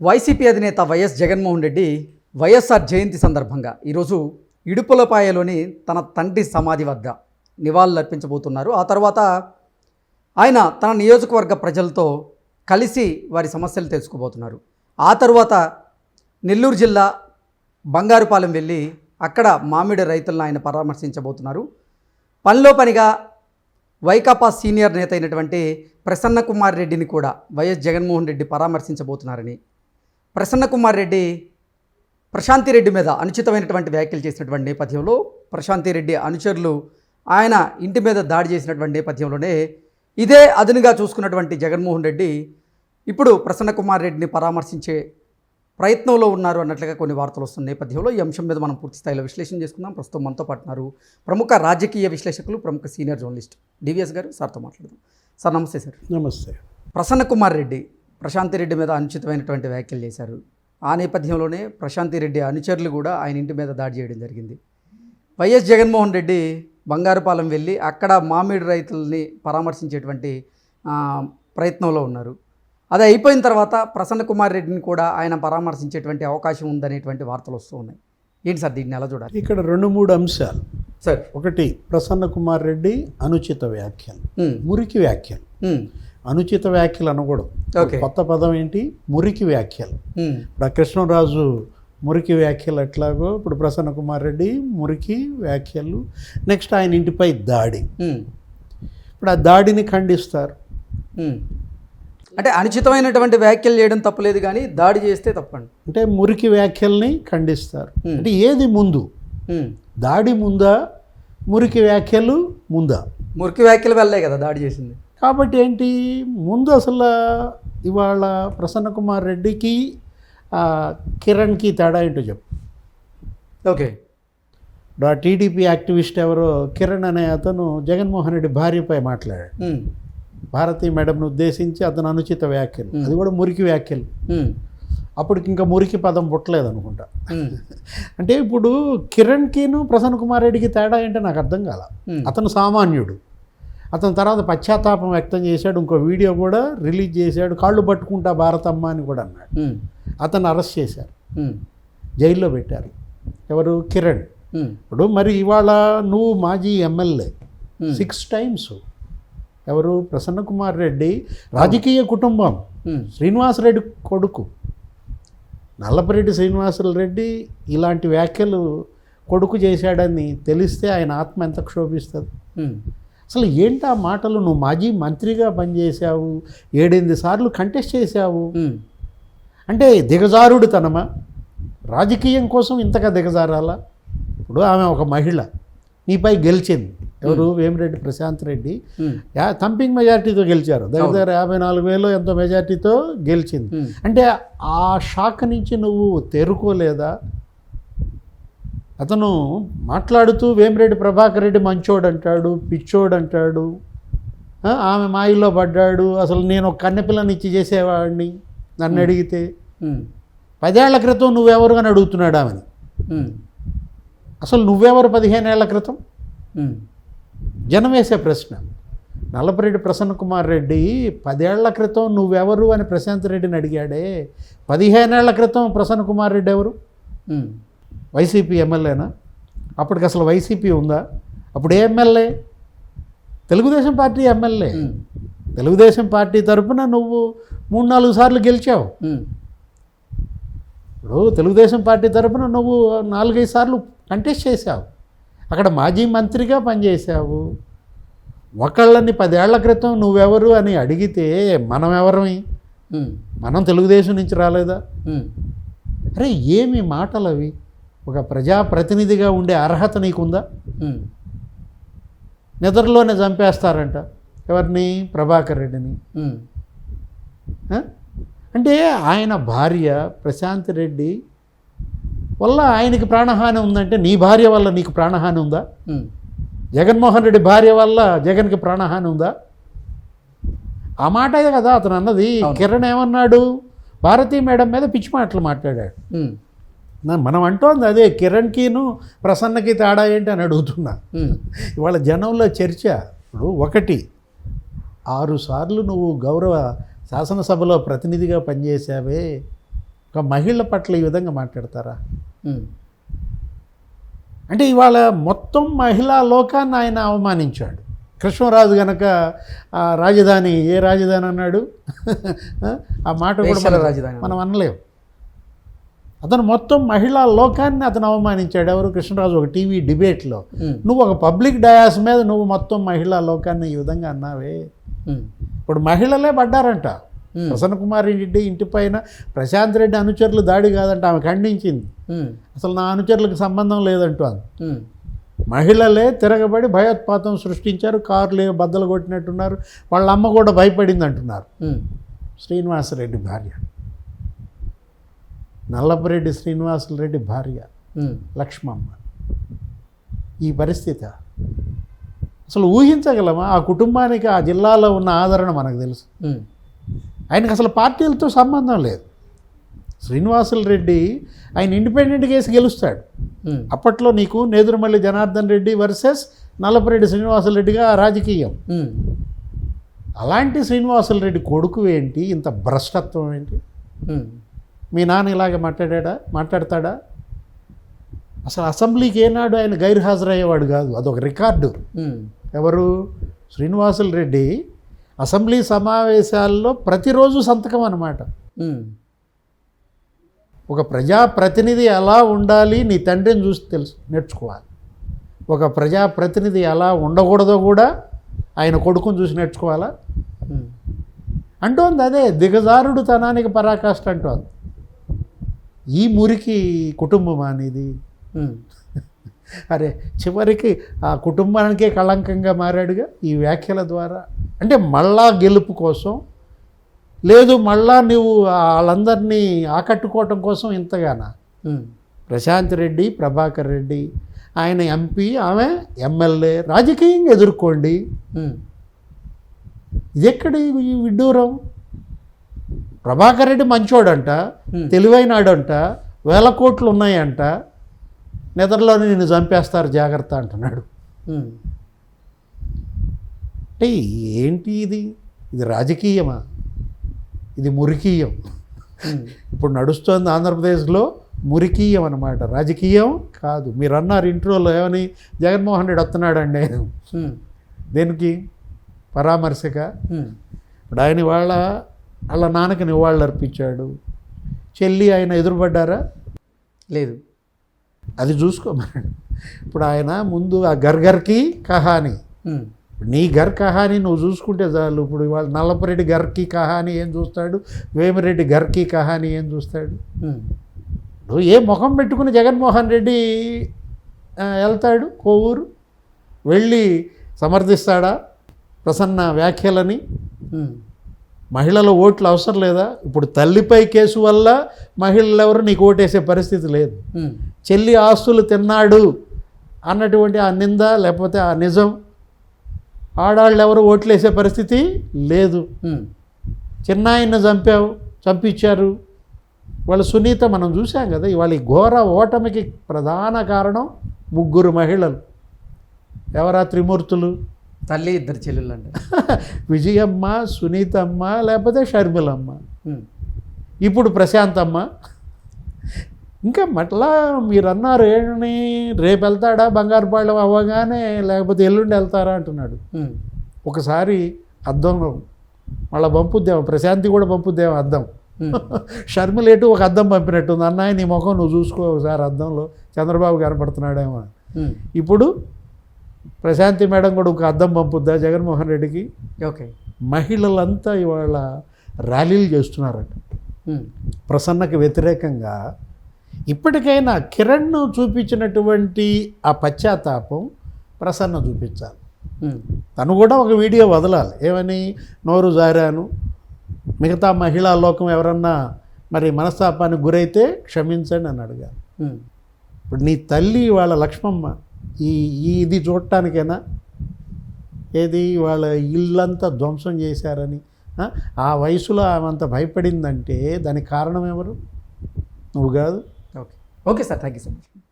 YCP అధినేత YS Jaganmohan Reddy YSR జయంతి సందర్భంగా ఈరోజు ఇడుపులపాయలోని తన తండ్రి సమాధి వద్ద నివాళులు అర్పించబోతున్నారు ఆ తర్వాత ఆయన తన నియోజకవర్గ ప్రజలతో కలిసి వారి సమస్యలు తెలుసుకోబోతున్నారు. ఆ తర్వాత నెల్లూరు జిల్లా బంగారుపాలెం వెళ్ళి అక్కడ మామిడి రైతులను ఆయన పరామర్శించబోతున్నారు. పనిలో పనిగా వైకాపా సీనియర్ నేత అయినటువంటి ప్రసన్న కుమార్ రెడ్డిని కూడా వైఎస్ జగన్మోహన్ రెడ్డి పరామర్శించబోతున్నారని ప్రసన్న కుమార్ రెడ్డి ప్రశాంతి రెడ్డి మీద అనుచితమైనటువంటి వ్యాఖ్యలు చేసినటువంటి నేపథ్యంలో ప్రశాంతి రెడ్డి అనుచరులు ఆయన ఇంటి మీద దాడి చేసినటువంటి నేపథ్యంలోనే ఇదే అదునుగా చూసుకున్నటువంటి జగన్మోహన్ రెడ్డి ఇప్పుడు ప్రసన్న కుమార్ రెడ్డిని పరామర్శించే ప్రయత్నంలో ఉన్నారు అన్నట్లుగా కొన్ని వార్తలు వస్తున్న నేపథ్యంలో ఈ అంశం మీద మనం పూర్తి స్థాయిలో విశ్లేషణ చేసుకుందాం. ప్రస్తుతం మనతో పాటు ఉన్నారు ప్రముఖ రాజకీయ విశ్లేషకులు ప్రముఖ సీనియర్ జర్నలిస్ట్ డివిఎస్ గారు. సార్తో మాట్లాడదాం. సార్ నమస్తే సార్. నమస్తే. ప్రసన్న కుమార్ రెడ్డి ప్రశాంతి రెడ్డి మీద అనుచితమైనటువంటి వ్యాఖ్యలు చేశారు. ఆ నేపథ్యంలోనే ప్రశాంతి రెడ్డి అనుచరులు కూడా ఆయన ఇంటి మీద దాడి చేయడం జరిగింది. వైఎస్ జగన్మోహన్ రెడ్డి బంగారుపాలెం వెళ్ళి అక్కడ మామిడి రైతుల్ని పరామర్శించేటువంటి ప్రయత్నంలో ఉన్నారు. అది అయిపోయిన తర్వాత ప్రసన్న కుమార్ రెడ్డిని కూడా ఆయన పరామర్శించేటువంటి అవకాశం ఉందనేటువంటి వార్తలు వస్తూ ఉన్నాయి. ఏంటి సార్ దీన్ని ఎలా చూడాలి? ఇక్కడ రెండు మూడు అంశాలు. సార్. ఒకటి ప్రసన్న కుమార్ రెడ్డి అనుచిత వ్యాఖ్యలు. మురికి వ్యాఖ్యలు. అనుచిత వ్యాఖ్యలు అనకూడదు. ఓకే. కొత్త పదం ఏంటి? మురికి వ్యాఖ్యలు. ఇప్పుడు ఆ కృష్ణరాజు మురికి వ్యాఖ్యలు ఎట్లాగో ఇప్పుడు ప్రసన్న కుమార్ రెడ్డి మురికి వ్యాఖ్యలు నెక్స్ట్ ఆయన ఇంటిపై దాడి. ఇప్పుడు ఆ దాడిని ఖండిస్తారు. అంటే అనుచితమైనటువంటి వ్యాఖ్యలు చేయడం తప్పలేదు కానీ దాడి చేస్తే తప్పండి. అంటే మురికి వ్యాఖ్యల్ని ఖండిస్తారు. అంటే ఏది ముందు. దాడి ముందా? మురికి వ్యాఖ్యలు ముందా? మురికి వ్యాఖ్యల వల్లే కదా దాడి చేసింది. కాబట్టి ఏంటి ముందు అసలు ఇవాళ ప్రసన్న కుమార్ రెడ్డికి కిరణ్కి తేడా ఏంటో చెప్పు. ఓకే. ఆ టీడీపీ యాక్టివిస్ట్ ఎవరో కిరణ్ అనే అతను జగన్మోహన్ రెడ్డి భార్యపై మాట్లాడాడు. భారతీ మేడంను ఉద్దేశించి అతను అనుచిత వ్యాఖ్యలు. అది కూడా మురికి వ్యాఖ్యలు. అప్పటికి ఇంకా మురికి పదం పుట్టలేదు అనుకుంటా అంటే ఇప్పుడు కిరణ్కిను ప్రసన్న కుమార్ రెడ్డికి తేడా ఏంటో నాకు అర్థం కాల. అతను సామాన్యుడు. అతని తర్వాత పశ్చాత్తాపం వ్యక్తం చేశాడు ఇంకో వీడియో కూడా రిలీజ్ చేశాడు కాళ్ళు పట్టుకుంటా భారతమ్మ అని కూడా అన్నాడు. అతను అరెస్ట్ చేశారు. జైల్లో పెట్టారు. ఎవరు? కిరణ్. ఇప్పుడు మరి ఇవాళ నువ్వు మాజీ ఎమ్మెల్యే. Six times. ఎవరు? ప్రసన్న కుమార్ రెడ్డి రాజకీయ కుటుంబం. శ్రీనివాసరెడ్డి కొడుకు. నల్లపరెడ్డి శ్రీనివాసరెడ్డి ఇలాంటి వ్యాఖ్యలు కొడుకు చేశాడని తెలిస్తే ఆయన ఆత్మ ఎంత క్షోభిస్తుంది? అసలు ఏంటి ఆ మాటలు? నువ్వు మాజీ మంత్రిగా పనిచేశావు ఏడెనిమిది సార్లు కంటెస్ట్ చేశావు. ఉమ్, అంటే దిగజారుడు తనమా రాజకీయం కోసం ఇంతగా దిగజారాలా? ఇప్పుడు ఆమె ఒక మహిళ నీపై గెలిచింది. ఎవరు? వేమిరెడ్డి ప్రశాంత్ రెడ్డి. థంపింగ్ మెజార్టీతో గెలిచారు. దగ్గర దగ్గర యాభై నాలుగు వేలు ఎంతో మెజార్టీతో గెలిచింది. అంటే ఆ షాక్ నుంచి నువ్వు తేరుకోలేదా? అతను మాట్లాడుతూ వేమిరెడ్డి ప్రభాకర్ రెడ్డి మంచోడు అంటాడు పిచ్చోడు అంటాడు ఆమె మాయలో పడ్డాడు అసలు నేను ఒక కన్నెపిల్లని ఇచ్చి చేసేవాడిని? నన్ను అడిగితే పదేళ్ళ క్రితం నువ్వెవరు అని అడుగుతున్నాడు ఆమెని? అసలు నువ్వెవరు పదిహేనేళ్ళ క్రితం? ఉమ్, జనం వేసే ప్రశ్న. నల్లపరెడ్డి ప్రసన్న కుమార్ రెడ్డి పదేళ్ళ క్రితం నువ్వెవరు? అని ప్రశాంత్ రెడ్డిని అడిగాడే పదిహేనేళ్ళ క్రితం ప్రసన్న కుమార్ రెడ్డి ఎవరు? వైసీపీ ఎమ్మెల్యేనా? అప్పటికి అసలు వైసీపీ ఉందా? అప్పుడు ఏ MLA? Telugu Desam party MLA. Telugu Desam party తరపున నువ్వు మూడు నాలుగు సార్లు గెలిచావు. ఇప్పుడు తెలుగుదేశం పార్టీ తరపున నువ్వు నాలుగైదు సార్లు కంటెస్ట్ చేశావు. అక్కడ మాజీ మంత్రిగా పనిచేశావు. ఒకళ్ళని పదేళ్ళ క్రితం నువ్వెవరు అని అడిగితే మనం ఎవరమి? మనం తెలుగుదేశం నుంచి రాలేదా? అరే ఏమి మాటలు అవి ఒక ప్రజాప్రతినిధిగా ఉండే అర్హత నీకుందా? నిద్రలోనే చంపేస్తారంట. ఎవరిని? ప్రభాకర్ రెడ్డిని? అంటే ఆయన భార్య ప్రశాంత్ రెడ్డి వల్ల ఆయనకి ప్రాణహాని ఉందంటే నీ భార్య వల్ల నీకు ప్రాణహాని ఉందా? జగన్మోహన్ రెడ్డి భార్య వల్ల జగన్కి ప్రాణహాని ఉందా? ఆ మాటే కదా అతను అన్నది. కిరణ్ ఏమన్నాడు? భారతీ మేడం మీద పిచ్చి మాటలు మాట్లాడాడు. మనం అంటోంది అదే కిరణ్కిను ప్రసన్నకి తేడా ఏంటి అని అడుగుతున్నా. ఇవాళ జనంలో చర్చ ఇప్పుడు ఒకటి ఆరు సార్లు నువ్వు గౌరవ శాసనసభలో ప్రతినిధిగా పనిచేశావే. ఒక మహిళ పట్ల ఈ విధంగా మాట్లాడతారా? అంటే ఇవాళ మొత్తం మహిళా లోకాన్ని ఆయన అవమానించాడు. కృష్ణరాజు గనక ఆ రాజధాని ఏ రాజధాని అన్నాడు? ఆ మాట కూడా రాజధాని. మనం అనలేం. అతను మొత్తం మహిళా లోకాన్ని అతను అవమానించాడు. ఎవరు? కృష్ణరాజు ఒక టీవీ డిబేట్లో. నువ్వు ఒక పబ్లిక్ డయాస్ మీద నువ్వు మొత్తం మహిళా లోకాన్ని ఈ విధంగా అన్నావే? ఇప్పుడు మహిళలే పడ్డారంట. ప్రసన్న కుమార్ రెడ్డి ఇంటి పైన ప్రశాంత్ రెడ్డి అనుచరులు దాడి కాదంట ఆమె ఖండించింది. అసలు నా అనుచరులకు సంబంధం లేదంటూ అంది. మహిళలే తిరగబడి భయోత్పాతం సృష్టించారు కార్లు బద్దలు కొట్టినట్టున్నారు వాళ్ళ అమ్మ కూడా భయపడింది అంటున్నారు శ్రీనివాసరెడ్డి భార్య. నల్లపరెడ్డి శ్రీనివాసరెడ్డి భార్య లక్ష్మమ్మ. ఈ పరిస్థితి అసలు ఊహించగలమా? ఆ కుటుంబానికి ఆ జిల్లాలో ఉన్న ఆదరణ మనకు తెలుసు. ఆయనకు అసలు పార్టీలతో సంబంధం లేదు. శ్రీనివాసులు రెడ్డి ఆయన ఇండిపెండెంట్ కేసు గెలుస్తాడు. అప్పట్లో నీకు నేదురుమల్లి జనార్దన్ రెడ్డి వర్సెస్ నల్లపరెడ్డి శ్రీనివాసులు రెడ్డిగా రాజకీయం అలాంటి శ్రీనివాసులు రెడ్డి కొడుకు ఏంటి? ఇంత భ్రష్టత్వం ఏంటి? మీ నాన్న ఇలాగ మాట్లాడా మాట్లాడతాడా? అసలు అసెంబ్లీకి ఏనాడు ఆయన గైర్ హాజరయ్యేవాడు కాదు. అదొక రికార్డు. ఎవరు? శ్రీనివాసులు రెడ్డి అసెంబ్లీ సమావేశాల్లో ప్రతిరోజు సంతకం అన్నమాట. ఉమ్, ఒక ప్రజాప్రతినిధి ఎలా ఉండాలి నీ తండ్రిని చూసి తెలుసు నేర్చుకోవాలి. ఒక ప్రజాప్రతినిధి ఎలా ఉండకూడదో కూడా ఆయన కొడుకుని చూసి నేర్చుకోవాలా? అంటోంది అదే దిగజారుడు తనానికి పరాకాష్ట అంటోంది. ఈ మురికి కుటుంబం అనేది అరే చివరికి ఆ కుటుంబానికే కళంకంగా మారాడుగా ఈ వ్యాఖ్యల ద్వారా. అంటే మళ్ళా గెలుపు కోసం లేదు మళ్ళా నువ్వు వాళ్ళందరినీ ఆకట్టుకోవటం కోసం ఇంతగానా? ప్రశాంత్ రెడ్డి ప్రభాకర్ రెడ్డి ఆయన ఎంపీ ఆమె ఎమ్మెల్యే రాజకీయంగా ఎదుర్కోండి. ఎక్కడి ఈ విడ్డూరం? ప్రభాకర్ రెడ్డి మంచోడంట. తెలివైనాడంట వేల కోట్లు ఉన్నాయంట నిద్రలోనే నిన్ను చంపేస్తారు జాగ్రత్త అంటున్నాడు. అంటే ఏంటి ఇది? ఇది రాజకీయమా? ఇది మురికీయం. ఇప్పుడు నడుస్తోంది ఆంధ్రప్రదేశ్లో మురికీయం అనమాట రాజకీయం కాదు. మీరు అన్నారు ఇంట్రోలో ఏమని జగన్మోహన్ రెడ్డి వస్తున్నాడండి. దేనికి? పరామర్శక? ఇప్పుడు ఆయన వాళ్ళ వాళ్ళ నాన్నకి నివాళులు అర్పించాడు చెల్లి ఆయన ఎదురుపడ్డారా? లేదు. అది చూసుకోమన్నాడు ఇప్పుడు ఆయన ముందు ఆ గర్గర్కి కహాని. నీ గర్ కహాని నువ్వు చూసుకుంటే చాలు. ఇప్పుడు ఇవాళ నల్లపరెడ్డి గర్కి కహాని ఏం చూస్తాడు? వేమిరెడ్డి గర్కి కహాని ఏం చూస్తాడు? నువ్వు ఏ ముఖం పెట్టుకుని జగన్మోహన్ రెడ్డి వెళ్తాడు కోవూరు? వెళ్ళి సమర్థిస్తాడా? ప్రసన్న వ్యాఖ్యలని? మహిళల ఓట్లు అవసరం లేదా? ఇప్పుడు తల్లిపై కేసు వల్ల మహిళలు ఎవరు నీకు ఓటేసే పరిస్థితి లేదు. చెల్లి ఆస్తులు తిన్నాడు అన్నటువంటి ఆ నింద లేకపోతే ఆ నిజం ఆడాళ్ళు ఎవరు ఓట్లేసే పరిస్థితి లేదు. చిన్నాయన్ని చంపావు చంపించారు. వాళ్ళ సునీత మనం చూసాం కదా ఇవాళ ఈ ఘోర ఓటమికి ప్రధాన కారణం ముగ్గురు మహిళలు. ఎవరా త్రిమూర్తులు? తల్లి ఇద్దరు చెల్లెళ్ళు అంట విజయమ్మ సునీతమ్మ లేకపోతే షర్మిలమ్మ. ఇప్పుడు ప్రశాంతమ్మ. ఇంకా మట్లా మీరు అన్నారు ఏంటని రేపు వెళ్తాడా? బంగారుపాళెం అవ్వగానే లేకపోతే ఎల్లుండి వెళ్తారా? అంటున్నాడు. ఒకసారి అద్దంలో మళ్ళీ పంపుద్దాం. ప్రశాంతి కూడా పంపుద్దాం అద్దం. ఉమ్, షర్మిల ఎటు ఒక అద్దం పంపినట్టుంది. అన్నయ్య నీ ముఖం నువ్వు చూసుకో ఒకసారి అద్దంలో. చంద్రబాబు కనపడుతున్నాడేమో. ఇప్పుడు ప్రశాంతి మేడం కూడా ఒక అద్దం పంపుద్దా జగన్మోహన్ రెడ్డికి? ఓకే. మహిళలంతా ఇవాళ ర్యాలీలు చేస్తున్నారట. ప్రసన్నకి వ్యతిరేకంగా ఇప్పటికైనా కిరణ్ను చూపించినటువంటి ఆ పశ్చాత్తాపం ప్రసన్న చూపించాలి. తను కూడా ఒక వీడియో వదలాలి. ఏమని? నోరు జారాను. మిగతా మహిళా లోకం ఎవరన్నా మరి మనస్తాపానికి గురైతే క్షమించండి అని అడగాలి ఇప్పుడు నీ తల్లి వాళ్ళ లక్ష్మమ్మ ఈ ఇది చూడటానికైనా? ఏది వాళ్ళ ఇల్లంతా ధ్వంసం చేశారని ఆ? ఆ వయసులో ఆమె అంత భయపడిందంటే దానికి కారణం ఎవరు? నువ్వు కాదు? Okay. Okay sir thank you so much.